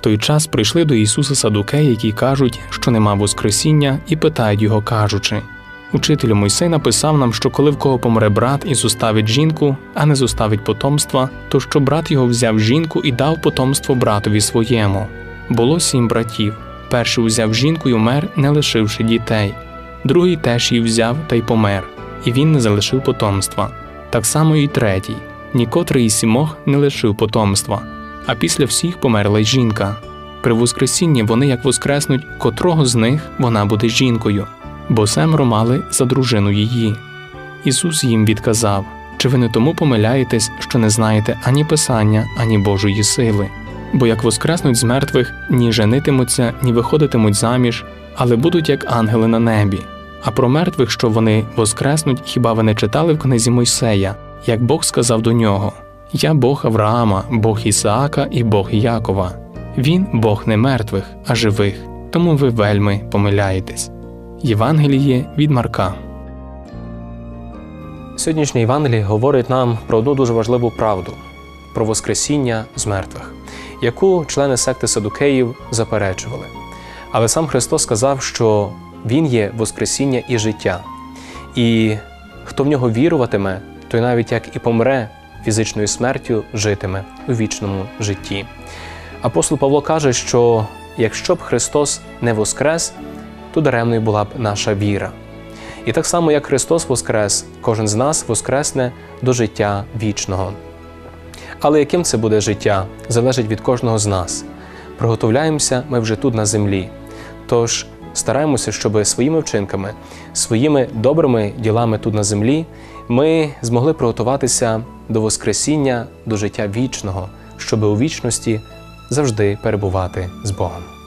той час прийшли до Ісуса Садукеї, які кажуть, що нема Воскресіння, і питають його, кажучи: Учителю Мойсей написав нам, що коли в кого помре брат і зоставить жінку, а не зоставить потомства, то що брат його взяв жінку і дав потомство братові своєму. Було сім братів. Перший узяв жінку й умер, не лишивши дітей. Другий теж її взяв та й помер, і він не залишив потомства. Так само і третій. Нікотрий із сімох не лишив потомства, а після всіх померла й жінка. При Воскресінні вони як воскреснуть, котрого з них вона буде жінкою, бо семеро мали за дружину її. Ісус їм відказав: Чи ви не тому помиляєтесь, що не знаєте ані Писання, ані Божої сили? Бо як воскреснуть з мертвих, ні женитимуться, ні виходитимуть заміж, але будуть як ангели на небі. А про мертвих, що вони воскреснуть, хіба ви не читали в книзі Мойсея, як Бог сказав до нього: Я Бог Авраама, Бог Ісаака і Бог Якова. Він Бог не мертвих, а живих, тому ви вельми помиляєтесь. Євангеліє від Марка. Сьогоднішнє Євангеліє говорить нам про одну дуже важливу правду про Воскресіння з мертвих, яку члени секти Садукеїв заперечували. Але сам Христос сказав, що Він є Воскресіння і життя, і хто в нього віруватиме, той навіть як і помре фізичною смертю, житиме у вічному житті. Апостол Павло каже, що якщо б Христос не воскрес, то даремною була б наша віра. І так само, як Христос воскрес, кожен з нас воскресне до життя вічного. Але яким це буде життя, залежить від кожного з нас. Приготовляємося ми вже тут на землі. Тож стараємося, щоб своїми вчинками, своїми добрими ділами тут на землі ми змогли приготуватися до Воскресіння, до життя вічного, щоби у вічності завжди перебувати з Богом.